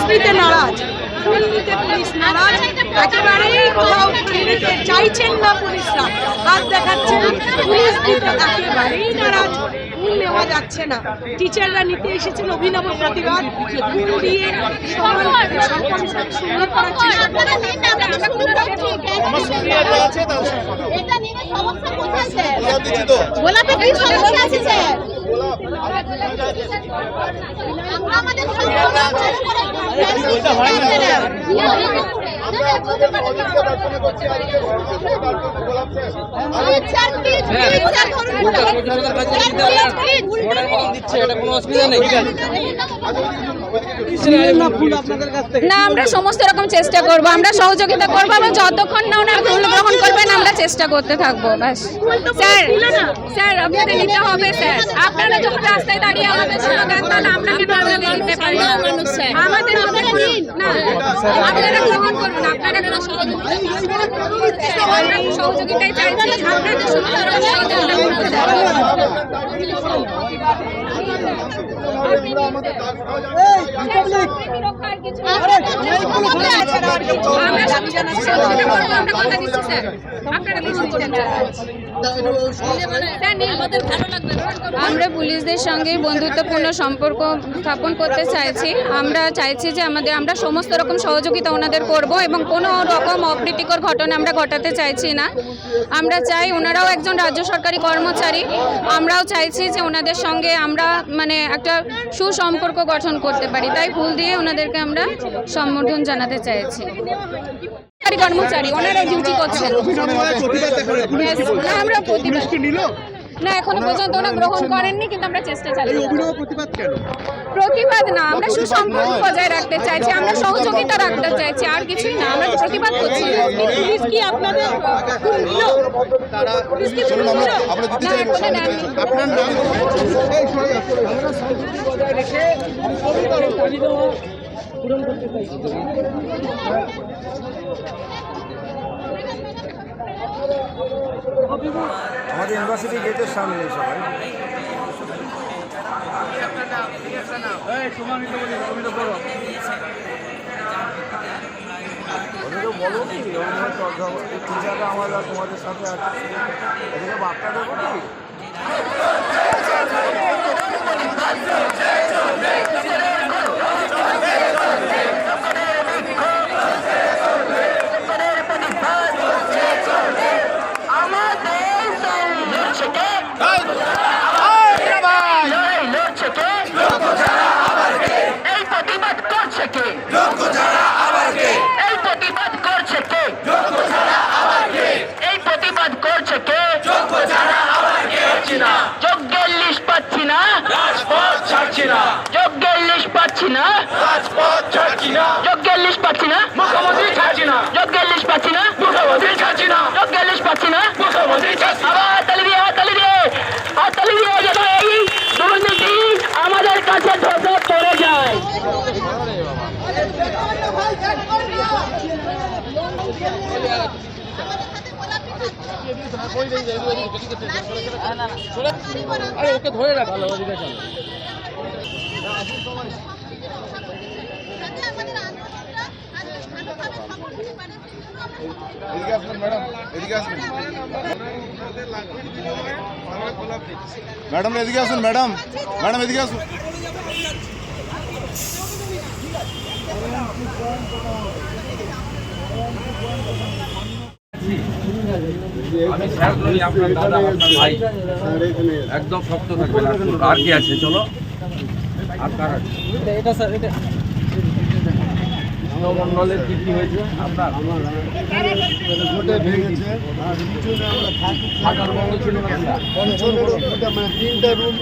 Police নিতে নারাজ। নিতে পুলিশ নারাজ। একেবারেই কোথাও চাইছেন না পুলিশরা। হাত দেখাচ্ছেন পুলিশ একেবারেই নারাজ। ফুল নেওয়া যাচ্ছে না। টিচাররা নিতে এসেছেন অভিনব প্রতিবাদ। ফুল দিয়ে সুন্দর করার চেষ্টা আপনারা নিন না, আমরা? আমরা আমরা সমস্ত রকম চেষ্টা করব আমরা সহযোগিতা করব এবং যতক্ষণ না ওনারা গ্রহণ করবেন আমরা চেষ্টা করতে থাকব ব্যাস। স্যার স্যার আপনাদের নিতে হবে স্যার। আপনারা যখন রাস্তায় দাঁড়িয়ে আমাদের স্লোগান তাহলে আমরা কেন আপনাদের নিতে পারি না। আমাদের না আপনারা গ্রহণ করুন আপনারা কেন সহযোগিতা আমরা চাইছি আপনাদের সহযোগিতা কিছু আমরা কিছু না। আমরা কথা দিচ্ছি স্যার আপনারা করুন আমরা পুলিশদের সঙ্গে বন্ধুত্বপূর্ণ সম্পর্ক স্থাপন করতে চাইছি। আমরা চাইছি যে আমাদের আমরা সমস্ত রকম সহযোগিতা ওনাদের করব এবং কোনো রকম অপ্রীতিকর ঘটনা আমরা ঘটাতে চাইছি না। আমরা চাই ওনারাও একজন রাজ্য সরকারি কর্মচারী। আমরাও চাইছি যে ওনাদের সঙ্গে আমরা মানে একটা সুসম্পর্ক গঠন করতে পারি। তাই ফুল দিয়ে ওনাদেরকে আমরা সম্বোধন জানাতে চাইছি। কর্মচারী ওনারা ডিউটি করছেন। না আমরা প্রতিবাদ। না এখনও পর্যন্ত ওরা গ্রহণ করেননি কিন্তু আমরা চেষ্টা চালিয়ে। প্রতিবাদ না আমরা সুসম্পর্ক বজায় রাখতে চাইছি আমরা সহযোগিতা রাখতে চাইছি আর কিছুই না আমরা প্রতিবাদ করছি। পুলিশ কি আপনাদের পুলিশ কি ফুল নিল না এখনও নেননি। আমাদের ইউনিভার্সিটি গেটের সামনে সবাই বলো কি টিচাররা আমরা তোমাদের সাথে আছে। ওদেরকে বার্তা দেবো কি এই প্রতিবাদ করছে কে এই প্রতিবাদ করছে কে এই প্রতিবাদ করছে কে যোগ্যের লিস্ট পাচ্ছি না ছাড়ছি না যোগ্যের লিস্ট পাচ্ছি না। রাজপথ ছাড়ছি না। যোগ্যের লিস্ট পাচ্ছি না। মুখ্যমন্ত্রী ছাড়ছি না। যোগ্যের লিস্ট পাচ্ছি না। মুখ্যমন্ত্রী ছাড়ছি না। যোগ্যের লিস্ট পাচ্ছি না। মুখ্যমন্ত্রী ছাড়ছি না। আবার তালি দিয়ে তালি দিয়ে আর তালি দিয়ে যেন এই দুর্নীতি আমাদের কাছে ধসে পড়ে যায়। আরে ওকে ধরে রাখ। ভালো ওদিকে এদিকে আসবেন ম্যাডাম, এদিকে আসবেন। ম্যাডাম, এদিকে আসুন, ম্যাডাম। ম্যাডাম, এদিকে আসুন। আপনার একদম শক্ত থাকবেন, আর কি আছে, চলো। এটা স্যার এটা। মন্ডলের কি কি হয়েছে? আপনার ভোটে ভেঙেছে আর পিছনে আমরা থাকি থাকার বন্ধ ছিল না মানে তিনটা রুম